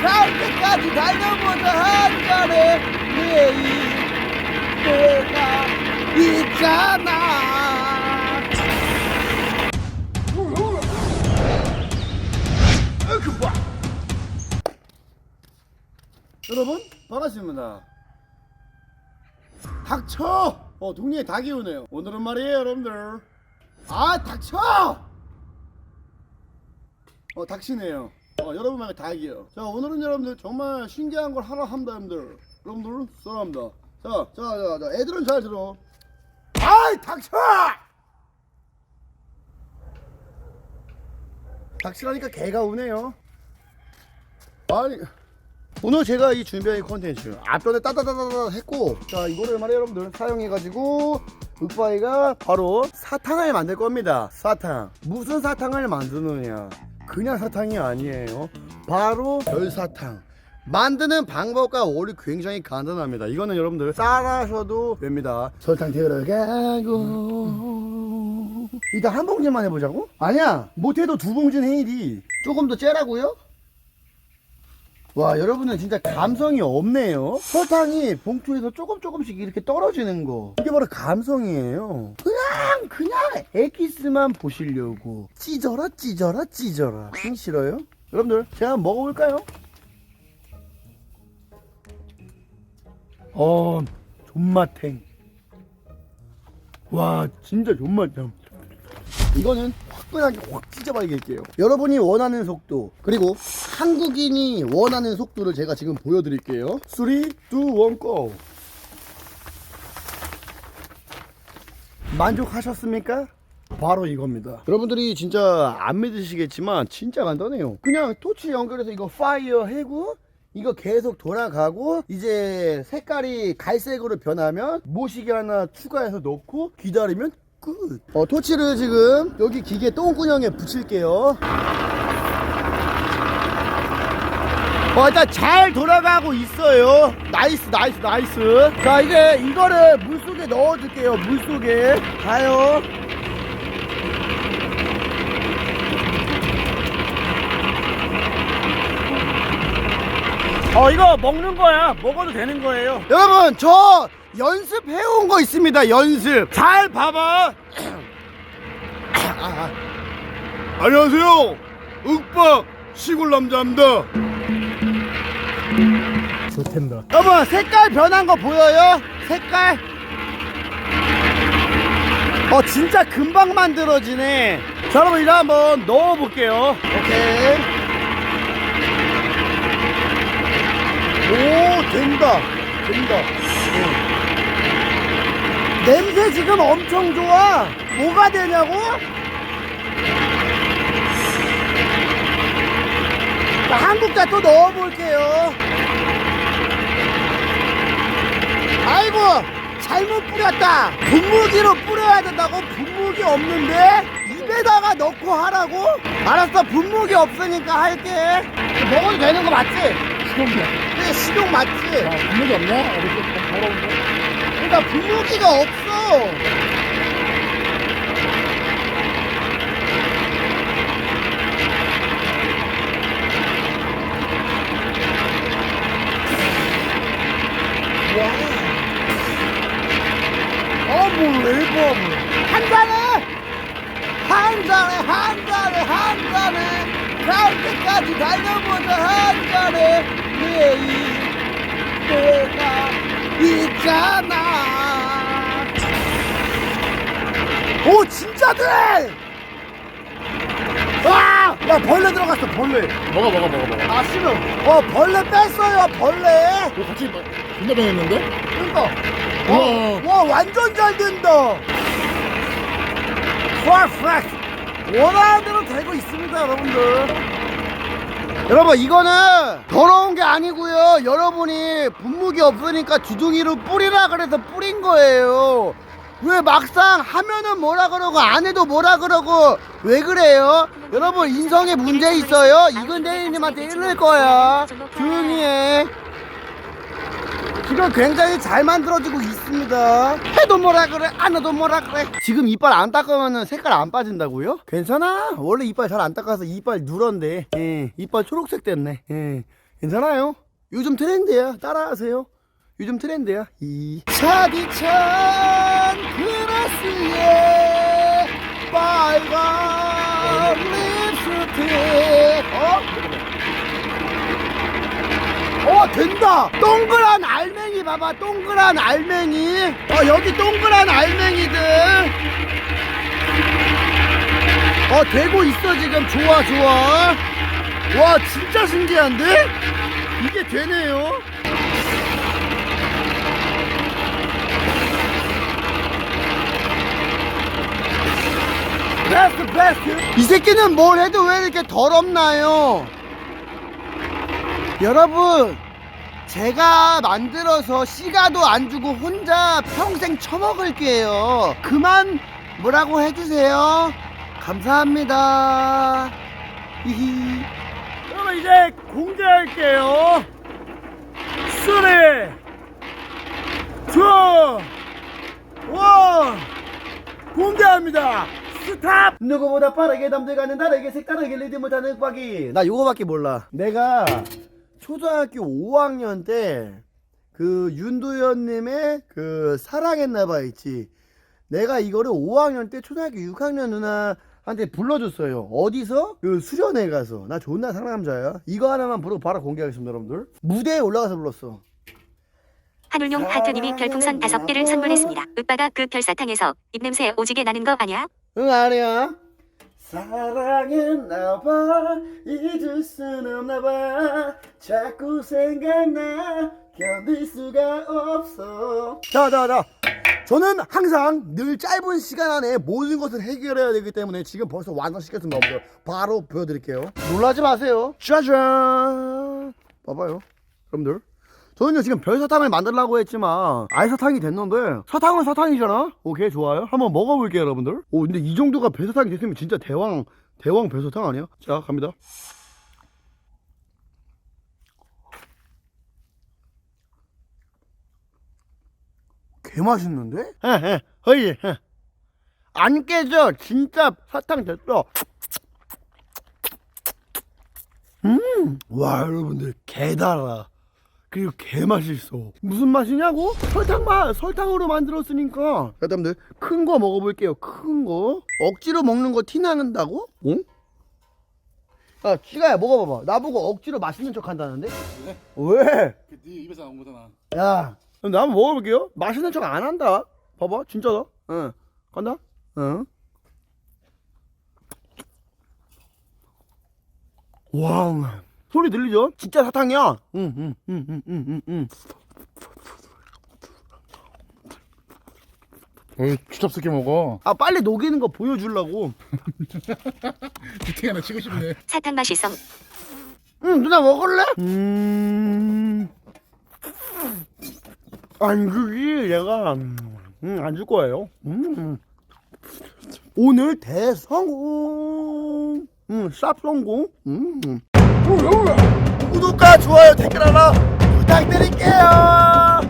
갈 때까지 달려보자. 한간에 내일 내가 있잖아. 여러분 반갑습니다. 닥쳐! 어 동네에 닭이 오네요. 오늘은 말이에요 여러분들. 아 닥쳐! 어 닥치네요 어 여러분 말고 닭이요. 자 오늘은 여러분들 정말 신기한 걸 하러 합니다 여러분들. 여러분들 쏘랍니다. 자자 자 자 애들은 잘 들어. 아이 닥쳐! 닥치라니까 개가 오네요. 아니 오늘 제가 이 준비한 이 컨텐츠 앞전에 따다다다다 했고 자 이거를 말이에요 여러분들 사용해가지고 윽바이가 바로 사탕을 만들 겁니다. 사탕. 무슨 사탕을 만드느냐 그냥 사탕이 아니에요. 바로 별사탕. 만드는 방법과 원리 굉장히 간단합니다. 이거는 여러분들 따라하셔도 됩니다. 설탕 들어가고. 일단 한 봉지만 해보자고? 아니야. 못해도 두 봉지는 해야지. 조금 더 째라고요? 와 여러분은 진짜 감성이 없네요. 설탕이 봉투에서 조금 조금씩 이렇게 떨어지는 거. 이게 바로 감성이에요. 그냥 그냥 엑기스만 보시려고. 찢어라 찢어라 찢어라. 응, 싫어요? 여러분들 제가 먹어볼까요? 어 존맛탱. 와 진짜 존맛탱. 이거는 화끈하게 확 찢어버리겠게요. 여러분이 원하는 속도 그리고 한국인이 원하는 속도를 제가 지금 보여드릴게요. 3, 2, 1, go. 만족하셨습니까? 바로 이겁니다. 여러분들이 진짜 안 믿으시겠지만 진짜 간단해요. 그냥 토치 연결해서 이거 파이어 해고 이거 계속 돌아가고 이제 색깔이 갈색으로 변하면 모시기 하나 추가해서 넣고 기다리면 끝. 어, 토치를 지금 여기 기계 똥구녕에 붙일게요. 어, 일단 잘 돌아가고 있어요. 나이스, 나이스, 나이스. 자, 이제 이거를 물속에 넣어줄게요. 물속에. 가요. 어, 이거 먹는 거야. 먹어도 되는 거예요. 여러분, 저 연습해온 거 있습니다. 연습. 잘 봐봐. 아, 안녕하세요. 윽박 시골 남자입니다. 좋텐다. 여러분 색깔 변한 거 보여요? 색깔 어 진짜 금방 만들어지네 자 여러분 이거 한번 넣어볼게요 오케이 오 된다 된다 어. 냄새 지금 엄청 좋아 뭐가 되냐고? 자, 한국자 또 넣어볼게요 아이고 잘못 뿌렸다 분무기로 뿌려야 된다고 분무기 없는데 입에다가 넣고 하라고 알았어 분무기 없으니까 할게 먹어도 되는 거 맞지? 식용이야. 그게 식용 맞지? 아, 분무기 없네? 어디 좀 더러운데? 그러니까 분무기가 없어 어 물 앨범을 한 잔에! 한 잔에 한 잔에 한 잔에! 갈 때까지 달려보자 한 잔에! 내일 내가 있잖아. 오 진짜 돼! 와! 야 벌레 들어갔어 벌레. 먹어, 먹어, 먹어, 먹어. 아 싫어. 어 벌레 뺐어요 벌레. 이거 같이 뭐, 존나 변했는데? 그러니까. 우 와. 와, 와 완전 잘 된다. 퍼펙트 원하는 대로 되고 있습니다 여러분들. 여러분 이거는 더러운 게 아니고요. 여러분이 분무기 없으니까 주둥이로 뿌리라 그래서 뿌린 거예요. 왜 막상 하면은 뭐라 그러고 안 해도 뭐라 그러고 왜 그래요? 여러분 인성에 문제 있어요? 이건 대리님한테 이럴 거야. 조용히 해 지금 굉장히 잘 만들어지고 있습니다. 해도 뭐라 그래, 안 해도 뭐라 그래. 지금 이빨 안 닦으면 색깔 안 빠진다고요? 괜찮아. 원래 이빨 잘 안 닦아서 이빨 누런데, 예, 이빨 초록색 됐네. 예. 괜찮아요. 요즘 트렌드야. 따라하세요. 요즘 트렌드야. 이 차디찬 그라스에 빨간 립스틱. 어? 어 된다. 동그란 알맹이 봐봐. 동그란 알맹이. 어 여기 동그란 알맹이들. 어 되고 있어 지금 좋아 좋아. 와 진짜 신기한데? 이게 되네요. 베스트 베스트. 이 새끼는 뭘 해도 왜 이렇게 더럽나요? 여러분 제가 만들어서 씨가도 안 주고 혼자 평생 처먹을게요. 그만 뭐라고 해주세요. 감사합니다. 히히. 그럼 이제 공개할게요. 쓰리, 투, 원. 공개합니다. 스탑! 누구보다 빠르게 남들과는 다르게 색다르게 리듬을 타는 윽박이. 나 요거밖에 몰라. 내가 초등학교 5학년 때 그 윤도현님의 그 사랑했나봐 있지. 내가 이거를 5학년 때 초등학교 6학년 누나한테 불러줬어요. 어디서? 그 수련회 가서. 나 존나 상남자야. 이거 하나만 부르고 바로 공개하겠습니다, 여러분들. 무대에 올라가서 불렀어. 한울용 하트님이 별풍선 다섯 개를 선물했습니다. 오빠가 그 별사탕에서 입냄새 오지게 나는 거 아니야? 응 아니야 사랑했나봐. 잊을 순 없나봐. 자꾸 생각나. 견딜 수가 없어. 자자자. 저는 항상 늘 짧은 시간 안에 모든 것을 해결해야 되기 때문에 지금 벌써 완성시켰습니다 여러분들. 바로 보여드릴게요. 놀라지 마세요. 짜잔 봐봐요. 여러분들 저는요 지금 별사탕을 만들려고 했지만 알사탕이 됐는데 사탕은 사탕이잖아? 오케이 좋아요. 한번 먹어볼게요 여러분들. 오 근데 이 정도가 별사탕이 됐으면 진짜 대왕 대왕 별사탕 아니야? 자 갑니다. 개 맛있는데? 헤헤 허이 안 깨져. 진짜 사탕 됐어. 음와 여러분들 개 달아 그리고 개 맛있어. 무슨 맛이냐고? 설탕 맛! 설탕으로 만들었으니까. 여러분들, 큰 거 먹어볼게요. 큰 거. 억지로 먹는 거 티 나는다고? 응? 야, 치가야, 먹어봐봐. 나보고 억지로 맛있는 척 한다는데? 왜? 왜? 네 입에서 나온 거잖아. 야, 그럼 나 한번 먹어볼게요. 맛있는 척 안 한다. 봐봐, 진짜다. 응. 간다? 응. 와우. 소리 들리죠? 진짜 사탕이야. 응, 응, 응, 응, 응, 응, 응. 어이 추잡스럽게 먹어. 아, 빨리 녹이는 거 보여주려고. 디테일 하나 치고 싶네. 사탕 맛있어. 응, 누나 먹을래? 음. 아니, 그게 얘가, 음, 안 줄 거예요. 음. 오늘 대성공. 음, 쌉 성공. 음. 구독과 좋아요, 댓글 하나 부탁드릴게요.